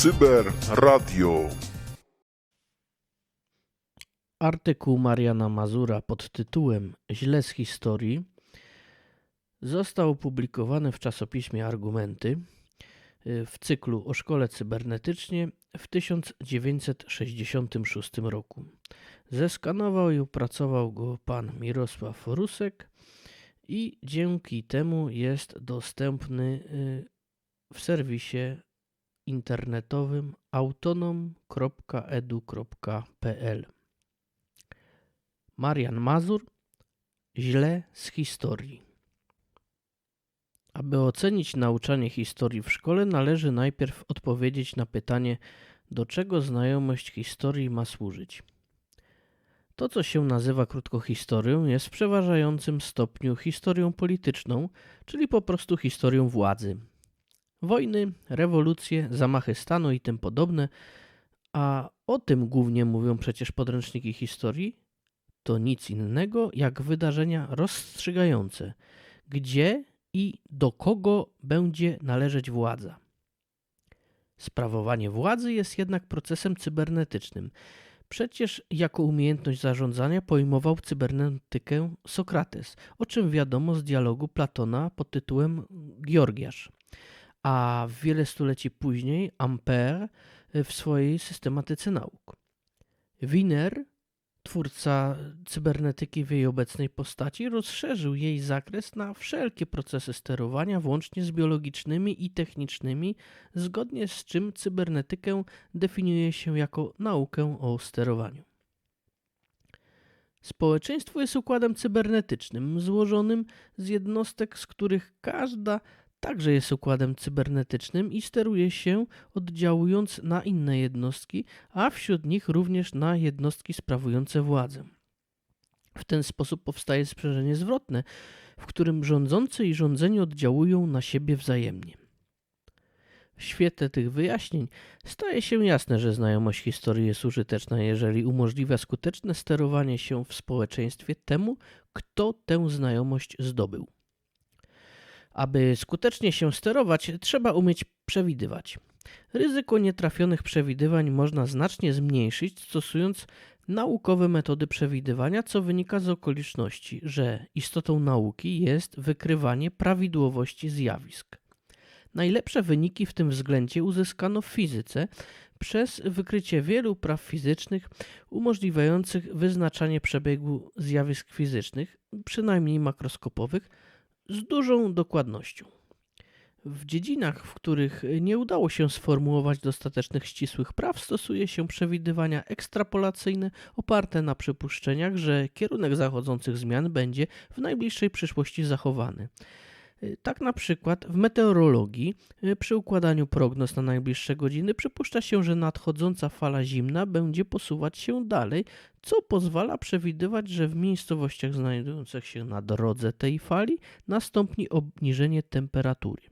Cyber Radio. Artykuł Mariana Mazura pod tytułem Źle z historii został opublikowany w czasopiśmie Argumenty y, w cyklu o szkole cybernetycznie w 1966 roku. Zeskanował i opracował go pan Mirosław Rusek i dzięki temu jest dostępny y, w serwisie internetowym autonom.edu.pl. Marian Mazur źle z historii. Aby ocenić nauczanie historii w szkole, należy najpierw odpowiedzieć na pytanie, do czego znajomość historii ma służyć. To, co się nazywa krótko historią, jest w przeważającym stopniu historią polityczną, czyli po prostu historią władzy. Wojny, rewolucje, zamachy stanu i tym podobne, a o tym głównie mówią przecież podręczniki historii, to nic innego jak wydarzenia rozstrzygające, gdzie i do kogo będzie należeć władza. Sprawowanie władzy jest jednak procesem cybernetycznym. Przecież jako umiejętność zarządzania pojmował cybernetykę Sokrates, o czym wiadomo z dialogu Platona pod tytułem Georgiasz, a wiele stuleci później Ampère w swojej systematyce nauk. Wiener twórca cybernetyki w jej obecnej postaci, rozszerzył jej zakres na wszelkie procesy sterowania, włącznie z biologicznymi i technicznymi, zgodnie z czym cybernetykę definiuje się jako naukę o sterowaniu. Społeczeństwo jest układem cybernetycznym, złożonym z jednostek, z których każda także jest układem cybernetycznym i steruje się oddziałując na inne jednostki, a wśród nich również na jednostki sprawujące władzę. W ten sposób powstaje sprzężenie zwrotne, w którym rządzący i rządzeni oddziałują na siebie wzajemnie. W świetle tych wyjaśnień staje się jasne, że znajomość historii jest użyteczna, jeżeli umożliwia skuteczne sterowanie się w społeczeństwie temu, kto tę znajomość zdobył. Aby skutecznie się sterować, trzeba umieć przewidywać. Ryzyko nietrafionych przewidywań można znacznie zmniejszyć, stosując naukowe metody przewidywania, co wynika z okoliczności, że istotą nauki jest wykrywanie prawidłowości zjawisk. Najlepsze wyniki w tym względzie uzyskano w fizyce przez wykrycie wielu praw fizycznych umożliwiających wyznaczanie przebiegu zjawisk fizycznych, przynajmniej makroskopowych, z dużą dokładnością. W dziedzinach, w których nie udało się sformułować dostatecznych ścisłych praw, stosuje się przewidywania ekstrapolacyjne oparte na przypuszczeniach, że kierunek zachodzących zmian będzie w najbliższej przyszłości zachowany. Tak na przykład w meteorologii przy układaniu prognoz na najbliższe godziny przypuszcza się, że nadchodząca fala zimna będzie posuwać się dalej, co pozwala przewidywać, że w miejscowościach znajdujących się na drodze tej fali nastąpi obniżenie temperatury.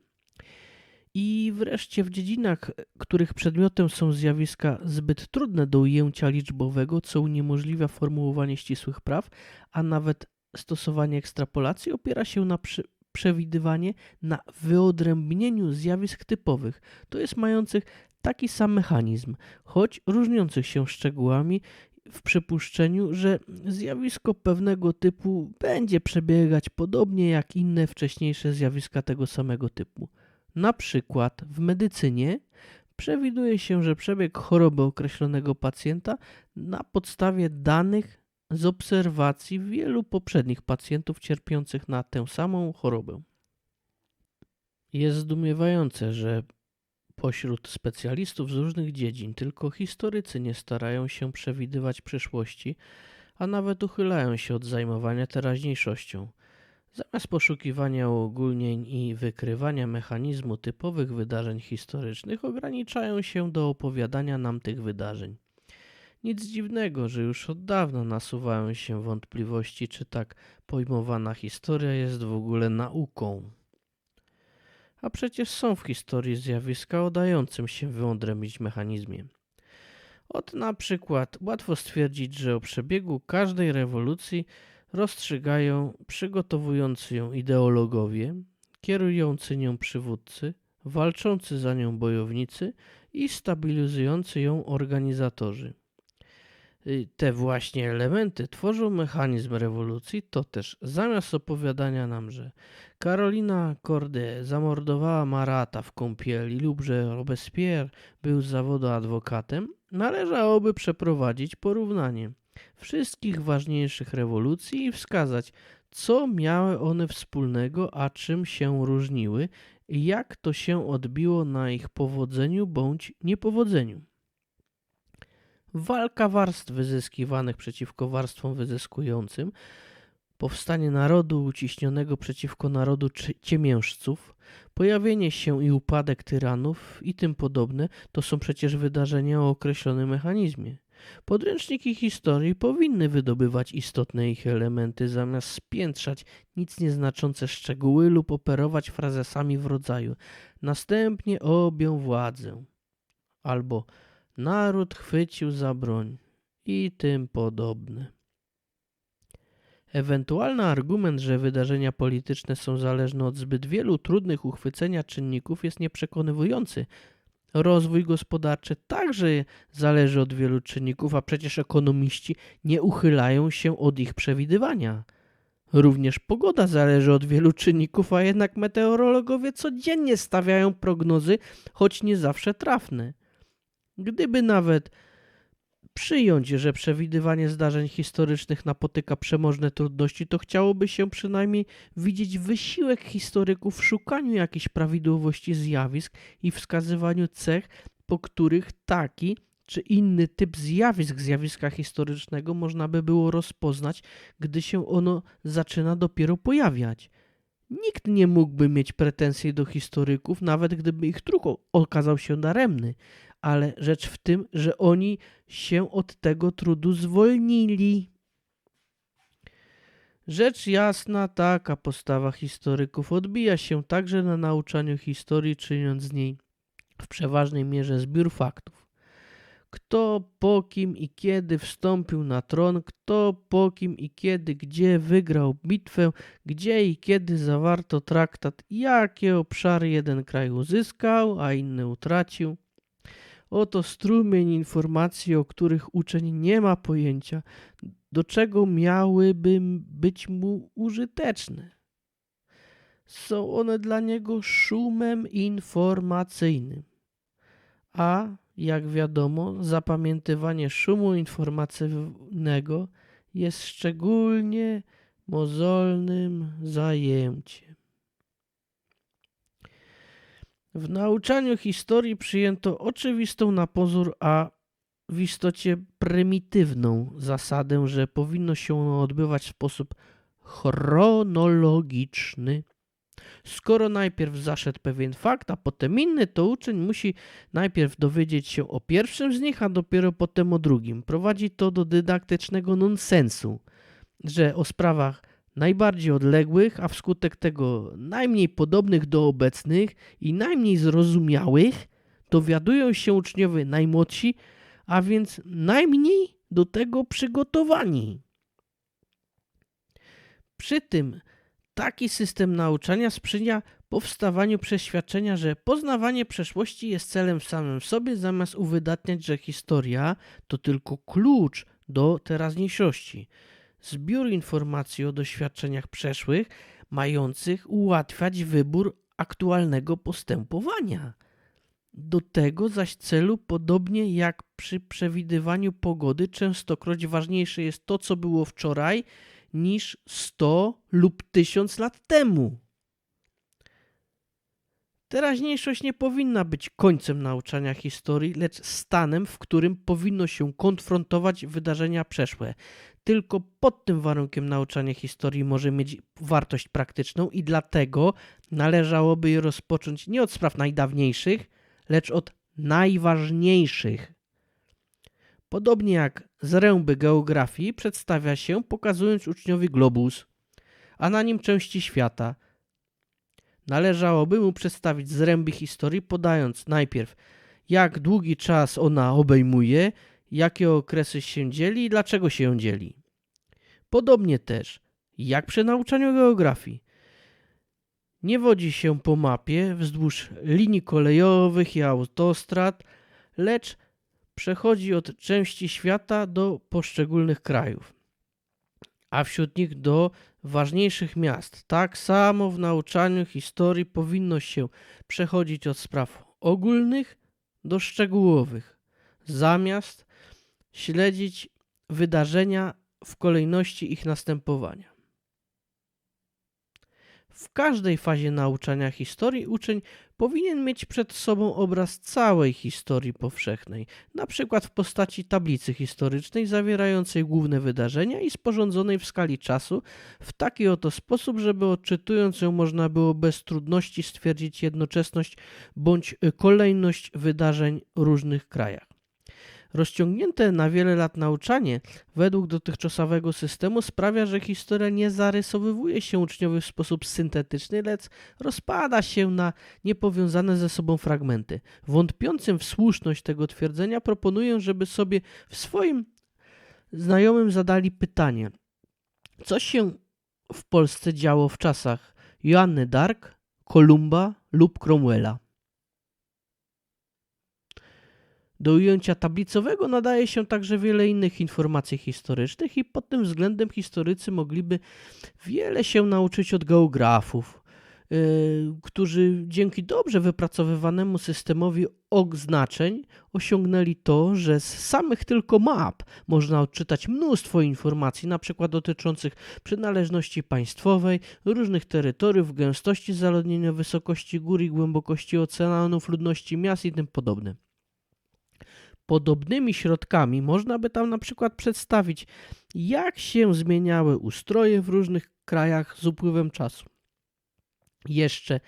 I wreszcie w dziedzinach, których przedmiotem są zjawiska zbyt trudne do ujęcia liczbowego, co uniemożliwia formułowanie ścisłych praw, a nawet stosowanie ekstrapolacji opiera się na przy przewidywanie na wyodrębnieniu zjawisk typowych, to jest mających taki sam mechanizm, choć różniących się szczegółami w przypuszczeniu, że zjawisko pewnego typu będzie przebiegać podobnie jak inne wcześniejsze zjawiska tego samego typu. Na przykład w medycynie przewiduje się, że przebieg choroby określonego pacjenta na podstawie danych z obserwacji wielu poprzednich pacjentów cierpiących na tę samą chorobę. Jest zdumiewające, że pośród specjalistów z różnych dziedzin tylko historycy nie starają się przewidywać przyszłości, a nawet uchylają się od zajmowania teraźniejszością. Zamiast poszukiwania uogólnień i wykrywania mechanizmu typowych wydarzeń historycznych, ograniczają się do opowiadania nam tych wydarzeń. Nic dziwnego, że już od dawna nasuwają się wątpliwości, czy tak pojmowana historia jest w ogóle nauką. A przecież są w historii zjawiska o dającym się wyodrębnić mechanizmie. Ot na przykład łatwo stwierdzić, że o przebiegu każdej rewolucji rozstrzygają przygotowujący ją ideologowie, kierujący nią przywódcy, walczący za nią bojownicy i stabilizujący ją organizatorzy. Y, Te właśnie elementy tworzą mechanizm rewolucji, to też zamiast opowiadania nam, że Karolina Corday zamordowała Marata w kąpieli lub że Robespierre był z zawodu adwokatem, należałoby przeprowadzić porównanie wszystkich ważniejszych rewolucji i wskazać, co miały one wspólnego, a czym się różniły i jak to się odbiło na ich powodzeniu bądź niepowodzeniu. Walka warstw wyzyskiwanych przeciwko warstwom wyzyskującym, powstanie narodu uciśnionego przeciwko narodu cie- ciemiężców, pojawienie się i upadek tyranów i tym podobne to są przecież wydarzenia o określonym mechanizmie. Podręczniki historii powinny wydobywać istotne ich elementy, zamiast spiętrzać nic nieznaczące szczegóły lub operować frazesami w rodzaju następnie objął władzę albo naród chwycił za broń i tym podobne. Ewentualny argument, że wydarzenia polityczne są zależne od zbyt wielu trudnych uchwycenia czynników jest nieprzekonywujący. Rozwój gospodarczy także zależy od wielu czynników, a przecież ekonomiści nie uchylają się od ich przewidywania. Również pogoda zależy od wielu czynników, a jednak meteorologowie codziennie stawiają prognozy, choć nie zawsze trafne. Gdyby nawet przyjąć, że przewidywanie zdarzeń historycznych napotyka przemożne trudności, to chciałoby się przynajmniej widzieć wysiłek historyków w szukaniu jakichś prawidłowości zjawisk i wskazywaniu cech, po których taki czy inny typ zjawisk zjawiska historycznego można by było rozpoznać, gdy się ono zaczyna dopiero pojawiać. Nikt nie mógłby mieć pretensji do historyków, nawet gdyby ich trud okazał się daremny, ale rzecz w tym, że oni się od tego trudu zwolnili. Rzecz jasna, taka postawa historyków odbija się także na nauczaniu historii, czyniąc z niej w przeważnej mierze zbiór faktów. Kto, po kim i kiedy wstąpił na tron, kto, po kim i kiedy, gdzie wygrał bitwę, gdzie i kiedy zawarto traktat, jakie obszary jeden kraj uzyskał, a inny utracił. Oto strumień informacji, o których uczeń nie ma pojęcia, do czego miałyby być mu użyteczne. Są one dla niego szumem informacyjnym. A, jak wiadomo, zapamiętywanie szumu informacyjnego jest szczególnie mozolnym zajęciem. W nauczaniu historii przyjęto oczywistą na pozór, a w istocie prymitywną zasadę, że powinno się ono odbywać w sposób chronologiczny. Skoro najpierw zaszedł pewien fakt, a potem inny, to uczeń musi najpierw dowiedzieć się o pierwszym z nich, a dopiero potem o drugim. Prowadzi to do dydaktycznego nonsensu, że o sprawach najbardziej odległych, a wskutek tego najmniej podobnych do obecnych i najmniej zrozumiałych, dowiadują się uczniowie najmłodsi, a więc najmniej do tego przygotowani. Przy tym taki system nauczania sprzyja powstawaniu przeświadczenia, że poznawanie przeszłości jest celem w samym sobie, zamiast uwydatniać, że historia to tylko klucz do teraźniejszości. Zbiór informacji o doświadczeniach przeszłych, mających ułatwiać wybór aktualnego postępowania. Do tego zaś celu, podobnie jak przy przewidywaniu pogody, częstokroć ważniejsze jest to, co było wczoraj, niż 100 lub 1000 lat temu. Teraźniejszość nie powinna być końcem nauczania historii, lecz stanem, w którym powinno się konfrontować wydarzenia przeszłe. Tylko pod tym warunkiem nauczanie historii może mieć wartość praktyczną i dlatego należałoby je rozpocząć nie od spraw najdawniejszych, lecz od najważniejszych. Podobnie jak zręby geografii przedstawia się pokazując uczniowi globus, a na nim części świata. Należałoby mu przedstawić zręby historii, podając najpierw jak długi czas ona obejmuje, jakie okresy się dzieli i dlaczego się dzieli. Podobnie też, jak przy nauczaniu geografii. Nie wodzi się po mapie wzdłuż linii kolejowych i autostrad, lecz przechodzi od części świata do poszczególnych krajów, a wśród nich do ważniejszych miast. Tak samo w nauczaniu historii powinno się przechodzić od spraw ogólnych do szczegółowych, zamiast śledzić wydarzenia w kolejności ich następowania. W każdej fazie nauczania historii uczeń powinien mieć przed sobą obraz całej historii powszechnej, na przykład w postaci tablicy historycznej zawierającej główne wydarzenia i sporządzonej w skali czasu w taki oto sposób, żeby odczytując ją można było bez trudności stwierdzić jednoczesność bądź kolejność wydarzeń w różnych krajach. Rozciągnięte na wiele lat nauczanie według dotychczasowego systemu sprawia, że historia nie zarysowywuje się uczniowi w sposób syntetyczny, lecz rozpada się na niepowiązane ze sobą fragmenty. Wątpiącym w słuszność tego twierdzenia proponuję, żeby sobie w swoim znajomym zadali pytanie, co się w Polsce działo w czasach Joanny Dark, Kolumba lub Cromwella. Do ujęcia tablicowego nadaje się także wiele innych informacji historycznych i pod tym względem historycy mogliby wiele się nauczyć od geografów, yy, którzy dzięki dobrze wypracowywanemu systemowi oznaczeń osiągnęli to, że z samych tylko map można odczytać mnóstwo informacji, przykład dotyczących przynależności państwowej, różnych terytoriów, gęstości zaludnienia, wysokości gór i głębokości oceanów, ludności miast i tym podobne. Podobnymi środkami można by tam na przykład przedstawić, jak się zmieniały ustroje w różnych krajach z upływem czasu. Jeszcze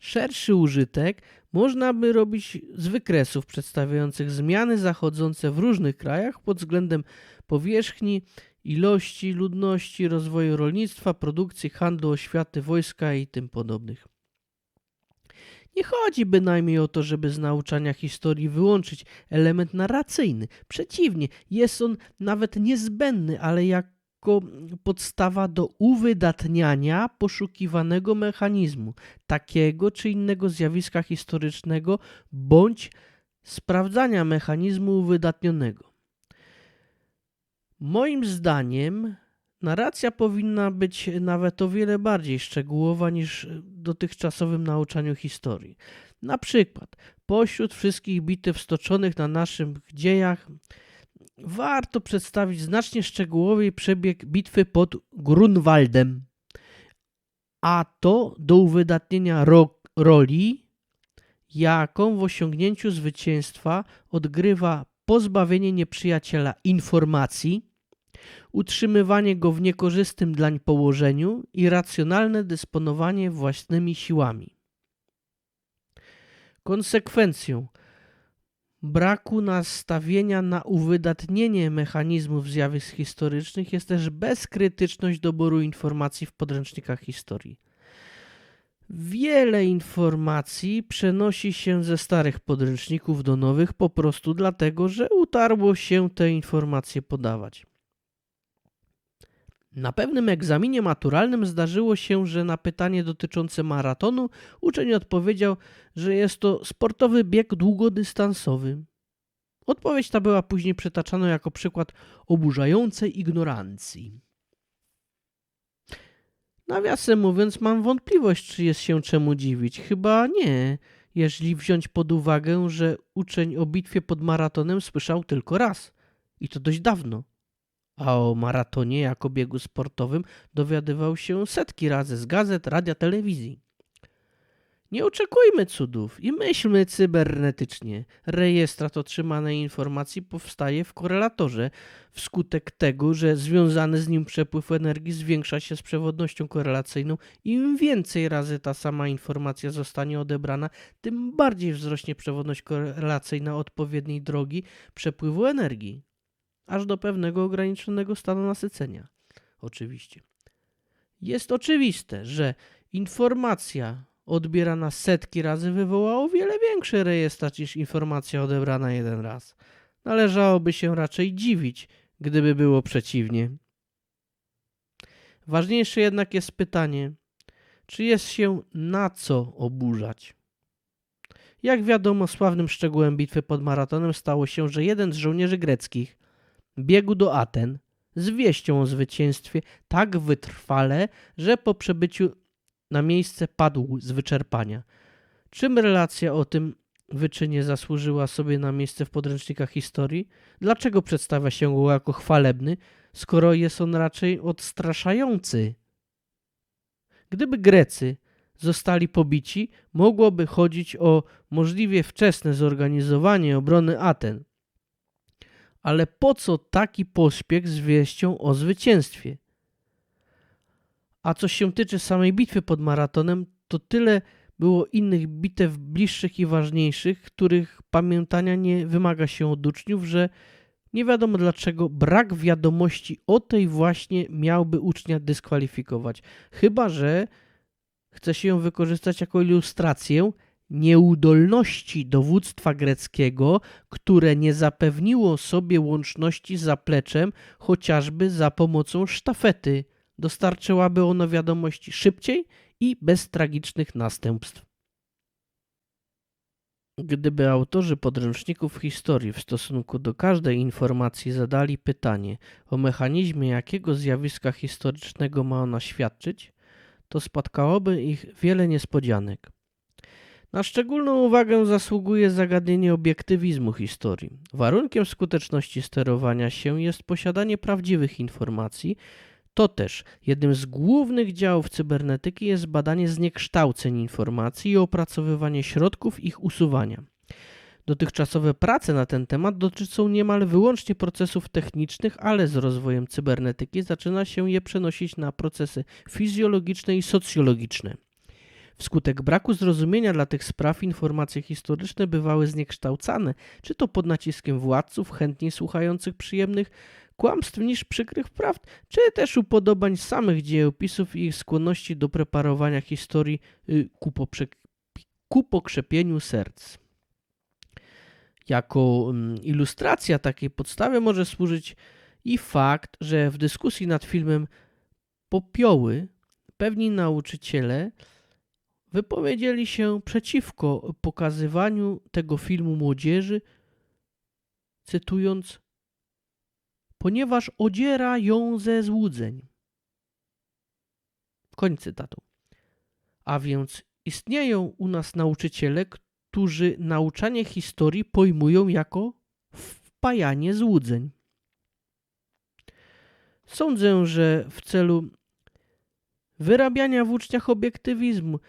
szerszy użytek można by robić z wykresów przedstawiających zmiany zachodzące w różnych krajach pod względem powierzchni, ilości ludności, rozwoju rolnictwa, produkcji, handlu, oświaty, wojska i tym podobnych. Nie chodzi bynajmniej o to, żeby z nauczania historii wyłączyć element narracyjny. Przeciwnie, jest on nawet niezbędny, ale jako podstawa do uwydatniania poszukiwanego mechanizmu, takiego czy innego zjawiska historycznego, bądź sprawdzania mechanizmu uwydatnionego. Moim zdaniem Narracja powinna być nawet o wiele bardziej szczegółowa niż w dotychczasowym nauczaniu historii. Na przykład, pośród wszystkich bitew stoczonych na naszych dziejach, warto przedstawić znacznie szczegółowiej przebieg bitwy pod Grunwaldem, a to do uwydatnienia ro roli, jaką w osiągnięciu zwycięstwa odgrywa pozbawienie nieprzyjaciela informacji utrzymywanie go w niekorzystnym dlań położeniu i racjonalne dysponowanie własnymi siłami. Konsekwencją braku nastawienia na uwydatnienie mechanizmów zjawisk historycznych jest też bezkrytyczność doboru informacji w podręcznikach historii. Wiele informacji przenosi się ze starych podręczników do nowych po prostu dlatego, że utarło się te informacje podawać. Na pewnym egzaminie maturalnym zdarzyło się, że na pytanie dotyczące maratonu uczeń odpowiedział, że jest to sportowy bieg długodystansowy. Odpowiedź ta była później przytaczana jako przykład oburzającej ignorancji. Nawiasem mówiąc, mam wątpliwość, czy jest się czemu dziwić. Chyba nie, jeżeli wziąć pod uwagę, że uczeń o bitwie pod maratonem słyszał tylko raz. I to dość dawno a o maratonie jako biegu sportowym dowiadywał się setki razy z gazet, radia, telewizji. Nie oczekujmy cudów i myślmy cybernetycznie. Rejestrat otrzymanej informacji powstaje w korelatorze wskutek tego, że związany z nim przepływ energii zwiększa się z przewodnością korelacyjną. Im więcej razy ta sama informacja zostanie odebrana, tym bardziej wzrośnie przewodność korelacyjna odpowiedniej drogi przepływu energii aż do pewnego ograniczonego stanu nasycenia. Oczywiście. Jest oczywiste, że informacja odbierana setki razy wywoła o wiele większy rejestr niż informacja odebrana jeden raz. Należałoby się raczej dziwić, gdyby było przeciwnie. Ważniejsze jednak jest pytanie, czy jest się na co oburzać. Jak wiadomo, sławnym szczegółem bitwy pod Maratonem stało się, że jeden z żołnierzy greckich biegł do Aten z wieścią o zwycięstwie tak wytrwale, że po przybyciu na miejsce padł z wyczerpania. Czym relacja o tym wyczynie zasłużyła sobie na miejsce w podręcznikach historii? Dlaczego przedstawia się go jako chwalebny, skoro jest on raczej odstraszający? Gdyby Grecy zostali pobici, mogłoby chodzić o możliwie wczesne zorganizowanie obrony Aten. Ale po co taki pośpiech z wieścią o zwycięstwie? A co się tyczy samej bitwy pod maratonem, to tyle było innych bitew bliższych i ważniejszych, których pamiętania nie wymaga się od uczniów, że nie wiadomo dlaczego brak wiadomości o tej właśnie miałby ucznia dyskwalifikować. Chyba, że chce się ją wykorzystać jako ilustrację nieudolności dowództwa greckiego, które nie zapewniło sobie łączności z zapleczem chociażby za pomocą sztafety. Dostarczyłaby ono wiadomości szybciej i bez tragicznych następstw. Gdyby autorzy podręczników historii w stosunku do każdej informacji zadali pytanie o mechanizmie jakiego zjawiska historycznego ma ona świadczyć, to spotkałoby ich wiele niespodzianek. Na szczególną uwagę zasługuje zagadnienie obiektywizmu historii. Warunkiem skuteczności sterowania się jest posiadanie prawdziwych informacji. To też jednym z głównych działów cybernetyki jest badanie zniekształceń informacji i opracowywanie środków ich usuwania. Dotychczasowe prace na ten temat dotyczą niemal wyłącznie procesów technicznych, ale z rozwojem cybernetyki zaczyna się je przenosić na procesy fizjologiczne i socjologiczne. Wskutek braku zrozumienia dla tych spraw informacje historyczne bywały zniekształcane, czy to pod naciskiem władców chętniej słuchających przyjemnych kłamstw niż przykrych prawd, czy też upodobań samych dziejopisów i ich skłonności do preparowania historii y, ku, ku pokrzepieniu serc. Jako mm, ilustracja takiej podstawy może służyć i fakt, że w dyskusji nad filmem Popioły pewni nauczyciele wypowiedzieli się przeciwko pokazywaniu tego filmu młodzieży, cytując, ponieważ odziera ją ze złudzeń. Koniec cytatu. A więc istnieją u nas nauczyciele, którzy nauczanie historii pojmują jako wpajanie złudzeń. Sądzę, że w celu wyrabiania w uczniach obiektywizmu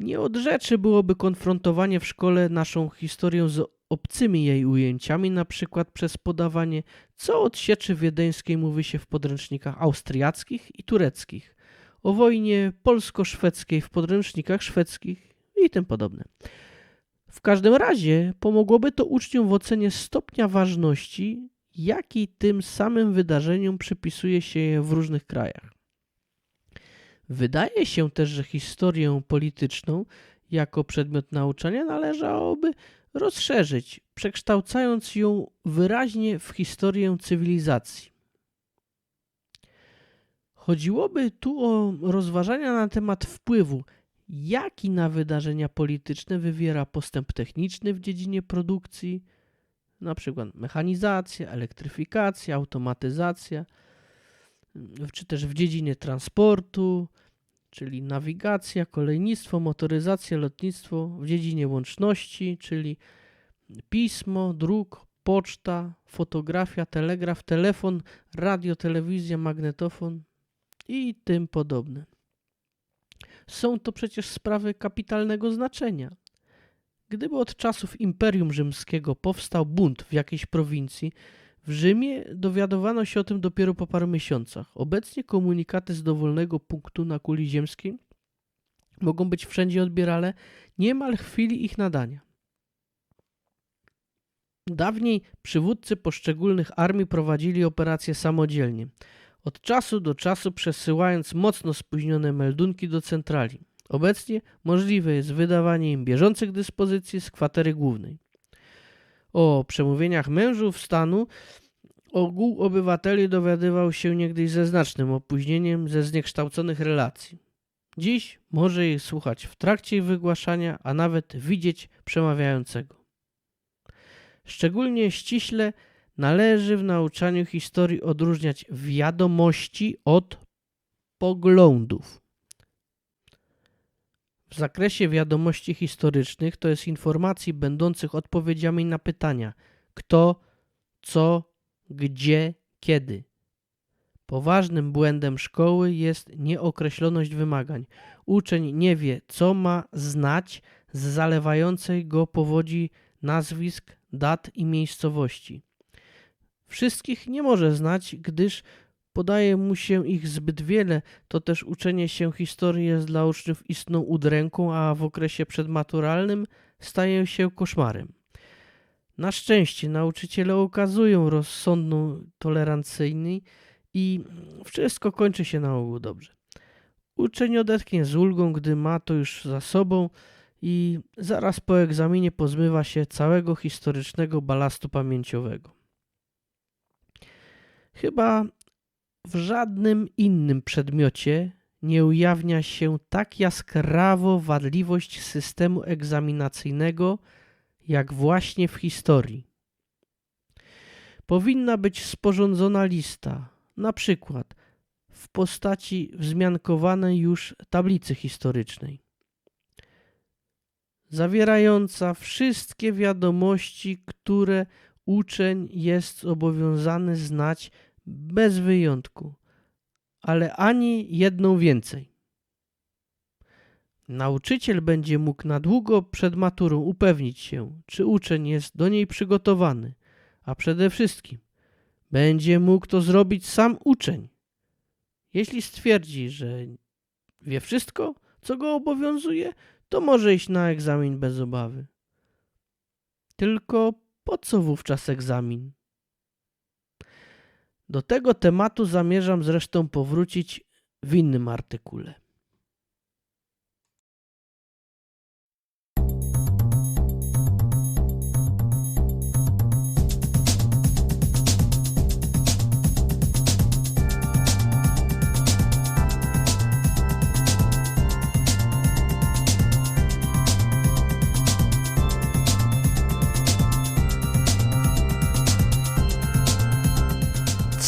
nie od rzeczy byłoby konfrontowanie w szkole naszą historię z obcymi jej ujęciami, na przykład przez podawanie, co od sieczy wiedeńskiej mówi się w podręcznikach austriackich i tureckich, o wojnie polsko-szwedzkiej w podręcznikach szwedzkich i tym podobne. W każdym razie pomogłoby to uczniom w ocenie stopnia ważności, jaki tym samym wydarzeniom przypisuje się w różnych krajach. Wydaje się też, że historię polityczną jako przedmiot nauczania należałoby rozszerzyć, przekształcając ją wyraźnie w historię cywilizacji. Chodziłoby tu o rozważania na temat wpływu, jaki na wydarzenia polityczne wywiera postęp techniczny w dziedzinie produkcji, np. mechanizacja, elektryfikacja, automatyzacja, czy też w dziedzinie transportu, czyli nawigacja, kolejnictwo, motoryzacja, lotnictwo, w dziedzinie łączności, czyli pismo, druk, poczta, fotografia, telegraf, telefon, radio, telewizja, magnetofon i tym podobne. Są to przecież sprawy kapitalnego znaczenia. Gdyby od czasów Imperium Rzymskiego powstał bunt w jakiejś prowincji, w Rzymie dowiadowano się o tym dopiero po paru miesiącach. Obecnie komunikaty z dowolnego punktu na kuli ziemskiej mogą być wszędzie odbierane niemal w chwili ich nadania. Dawniej przywódcy poszczególnych armii prowadzili operacje samodzielnie, od czasu do czasu przesyłając mocno spóźnione meldunki do centrali. Obecnie możliwe jest wydawanie im bieżących dyspozycji z kwatery głównej. O przemówieniach mężów stanu ogół obywateli dowiadywał się niegdyś ze znacznym opóźnieniem ze zniekształconych relacji. Dziś może jej słuchać w trakcie wygłaszania, a nawet widzieć przemawiającego. Szczególnie ściśle należy w nauczaniu historii odróżniać wiadomości od poglądów. W zakresie wiadomości historycznych to jest informacji będących odpowiedziami na pytania kto, co, gdzie, kiedy. Poważnym błędem szkoły jest nieokreśloność wymagań. Uczeń nie wie, co ma znać z zalewającej go powodzi nazwisk, dat i miejscowości. Wszystkich nie może znać, gdyż podaje mu się ich zbyt wiele, to też uczenie się historii jest dla uczniów istną udręką, a w okresie przedmaturalnym staje się koszmarem. Na szczęście nauczyciele okazują rozsądną, tolerancyjny i wszystko kończy się na ogół dobrze. Uczeń odetchnie z ulgą, gdy ma to już za sobą i zaraz po egzaminie pozbywa się całego historycznego balastu pamięciowego. Chyba w żadnym innym przedmiocie nie ujawnia się tak jaskrawo wadliwość systemu egzaminacyjnego, jak właśnie w historii. Powinna być sporządzona lista, na przykład w postaci wzmiankowanej już tablicy historycznej, zawierająca wszystkie wiadomości, które uczeń jest zobowiązany znać bez wyjątku, ale ani jedną więcej. Nauczyciel będzie mógł na długo przed maturą upewnić się, czy uczeń jest do niej przygotowany, a przede wszystkim będzie mógł to zrobić sam uczeń. Jeśli stwierdzi, że wie wszystko, co go obowiązuje, to może iść na egzamin bez obawy. Tylko po co wówczas egzamin? Do tego tematu zamierzam zresztą powrócić w innym artykule.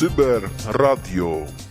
Cyber Radio.